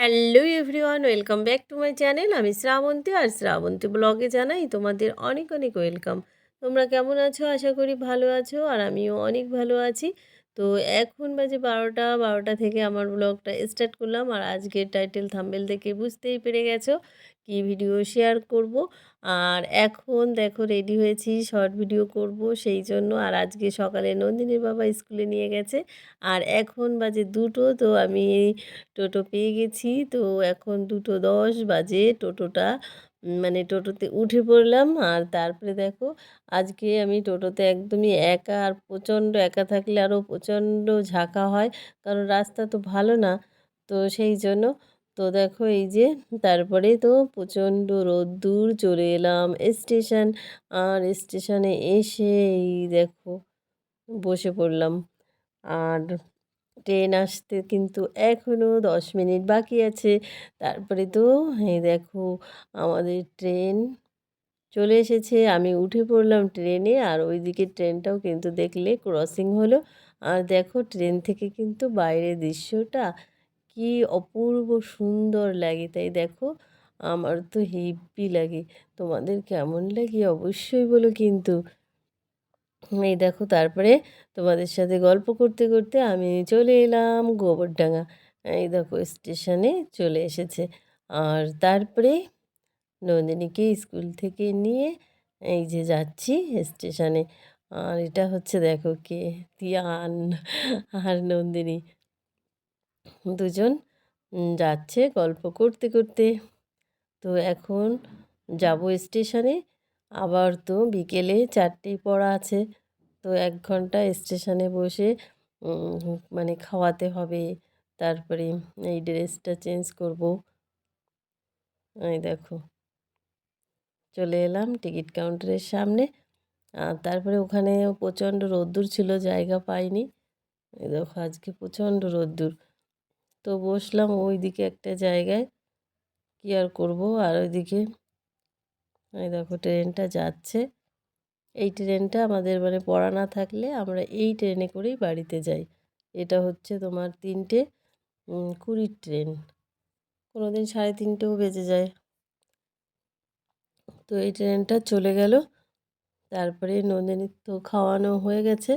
Hello everyone, welcome back to my channel. আমি শ্রাবন্তী আর শ্রাবন্তী ব্লগে জানাই তোমাদের অনেক অনেক ওয়েলকাম। তোমরা কেমন আছো? আশা করি ভালো আছো আর আমিও অনেক ভালো আছি। তো এখন বাজে বারোটা বারোটা থেকে আমার ব্লগটা স্টার্ট করলাম। আর আজকের টাইটেল থাম্বেল দেখে বুঝতেই পেরে গেছো কি ভিডিও শেয়ার করব। আর এখন দেখো রেডি হয়েছি শর্ট ভিডিও করব সেই জন্য। আর আজকে সকালে নন্দিনীর বাবা স্কুলে নিয়ে গেছে। আর এখন বাজে দুটো, তো আমি টোটো পেয়ে গেছি। তো এখন দুটো দশ বাজে টোটোটা। মানে টোটোতে উঠে পড়লাম আর তারপরে দেখো আজকে আমি টোটোতে একদমই একা আর প্রচণ্ড একা থাকলে আরও প্রচণ্ড ঝাঁকা হয়। কারণ রাস্তা তো ভালো না। তো সেই জন্য তো দেখো এই যে তারপরে তো প্রচণ্ড রোদ্দুর চলে এলাম স্টেশন আর স্টেশনে এসে এই দেখো বসে পড়লাম। আর ট্রেন আসতে কিন্তু এখনও দশ মিনিট বাকি আছে। তারপরে তো, এই দেখো, আমাদের ট্রেন চলে এসেছে। আমি উঠে পড়লাম ট্রেনে আর ওইদিকে ট্রেনটাও কিন্তু দেখলে ক্রসিং হলো। আর দেখো, ট্রেন থেকে কিন্তু বাইরের দৃশ্যটা কি অপূর্ব সুন্দর লাগে। তাই দেখো, আমার তো হেব্বি লাগে। তোমাদের কেমন লাগে অবশ্যই বলো কিন্তু। এই দেখো তারপরে তোমাদের সাথে গল্প করতে করতে আমি চলে এলাম গোবরডাঙ্গা। এই দেখো স্টেশনে চলে এসেছে। আর তারপরে নন্দিনীকে স্কুল থেকে নিয়ে এই যে যাচ্ছি স্টেশনে। আর এটা হচ্ছে দেখো কে? তিয়ান আর নন্দিনী। দুজন যাচ্ছে গল্প করতে করতে। তো এখন যাব স্টেশনে। আবার তো বিকেলে চারটেই পড়া আছে। তো এক ঘণ্টা স্টেশনে বসে মানে খাওয়াতে হবে। তারপরে এই ড্রেসটা চেঞ্জ করব। এই দেখো। চলে এলাম টিকিট কাউন্টারের সামনে। আর তারপরে ওখানে প্রচণ্ড রোদ্দুর ছিল, জায়গা পাইনি। এই দেখো, আজকে প্রচণ্ড রোদ্দুর। তো বসলাম ওই দিকে একটা জায়গায়। কী আর করব? আর ওইদিকে এই দেখো ট্রেনটা যাচ্ছে। এই ট্রেনটা আমাদের মানে পড়া না থাকলে আমরা এই ট্রেনে করেই বাড়িতে যাই। এটা হচ্ছে তোমার তিনটে কুড়ির ট্রেন। কোনো দিন সাড়ে তিনটেও বেজে যায়। তো এই ট্রেনটা চলে গেল। তারপরে নন্দিনীর তো খাওয়ানো হয়ে গেছে।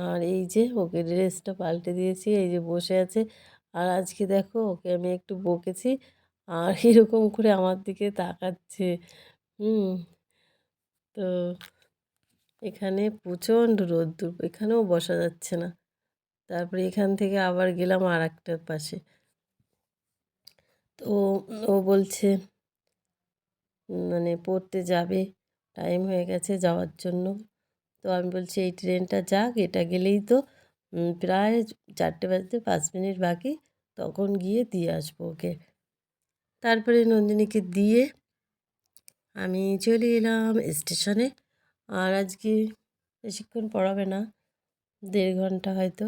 আর এই যে ওকে ড্রেসটা পাল্টে দিয়েছি, এই যে বসে আছে। আর আজকে দেখো ওকে আমি একটু বকেছি। আর এরকম করে আমার দিকে তাকাচ্ছে। হুম। তো এখানে প্রচণ্ড রোদ্দুর, এখানেও বসা যাচ্ছে না। তারপরে এখান থেকে আবার গেলাম আর একটার পাশে। তো ও বলছে মানে পড়তে যাবে টাইম হয়ে গেছে যাওয়ার জন্য। তো আমি বলছি, এই ট্রেনটা যাক, এটা গেলেই তো প্রায় চারটে বাজতে পাঁচ মিনিট বাকি, তখন গিয়ে দিয়ে আসব ওকে। তারপরে নন্দিনীকে দিয়ে আমি চলে এলাম স্টেশনে। আর আজকে বেশিক্ষণ পড়াবে না, দেড় ঘণ্টা হয়তো।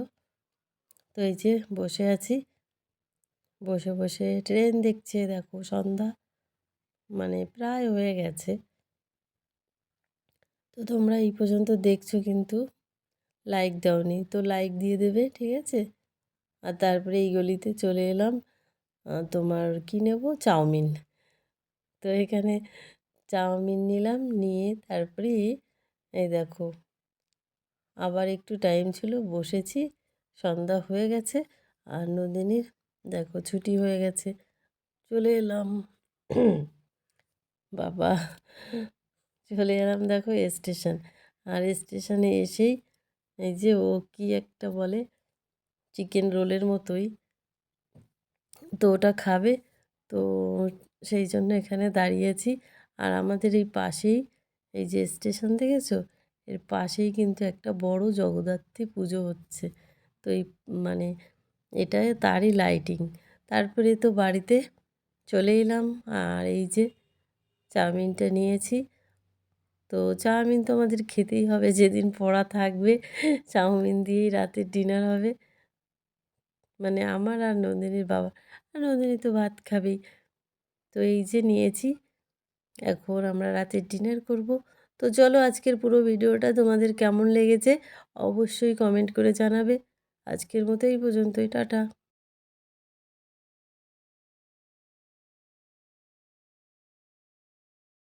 তো এই যে বসে আছি। বসে বসে ট্রেন দেখছে, দেখো সন্ধ্যা। মানে প্রায় হয়ে গেছে। তো তোমরা এই পর্যন্ত দেখছ কিন্তু লাইক দাওনি। তো লাইক দিয়ে দেবে, ঠিক আছে? আর তারপরে এই গলিতে চলে এলাম। তোমার কী নেব? চাউমিন। তো এখানে চাউমিন নিলাম, নিয়ে তারপরে এই দেখো, আবার একটু টাইম ছিল, বসেছি, সন্ধ্যা হয়ে গেছে, আর নদিনীর দেখো ছুটি হয়ে গেছে, চলে এলাম। বাবা, চলে এলাম দেখো স্টেশন আর স্টেশনে এসেই এই যে ও কি একটা বলে চিকেন রোলের মতোই, তো ওটা খাবে, তো সেই জন্য এখানে দাঁড়িয়েছি আর আমাদের এই পাশেই, এই যে স্টেশন দেখেছ? এর পাশেই কিন্তু একটা বড় জগদ্ধাত্রী পুজো হচ্ছে। তো এই মানে এটা তারই লাইটিং তারপরে তো বাড়িতে চলে এলাম। আর এই যে চাউমিনটা নিয়েছি। তো চাউমিন তো আমাদের খেতেই হবে। যেদিন পড়া থাকবে, চাউমিন দিয়েই রাতের ডিনার হবে। মানে আমার আর নন্দিনীর বাবা। আর নন্দিনী তো ভাত খাবেই। তো এই যে নিয়েছি। এখন আমরা রাতের ডিনার করব। তো চলো আজকের পুরো ভিডিওটা তোমাদের কেমন লেগেছে অবশ্যই কমেন্ট করে জানাবে। আজকের মতো এই পর্যন্তই, টাটা।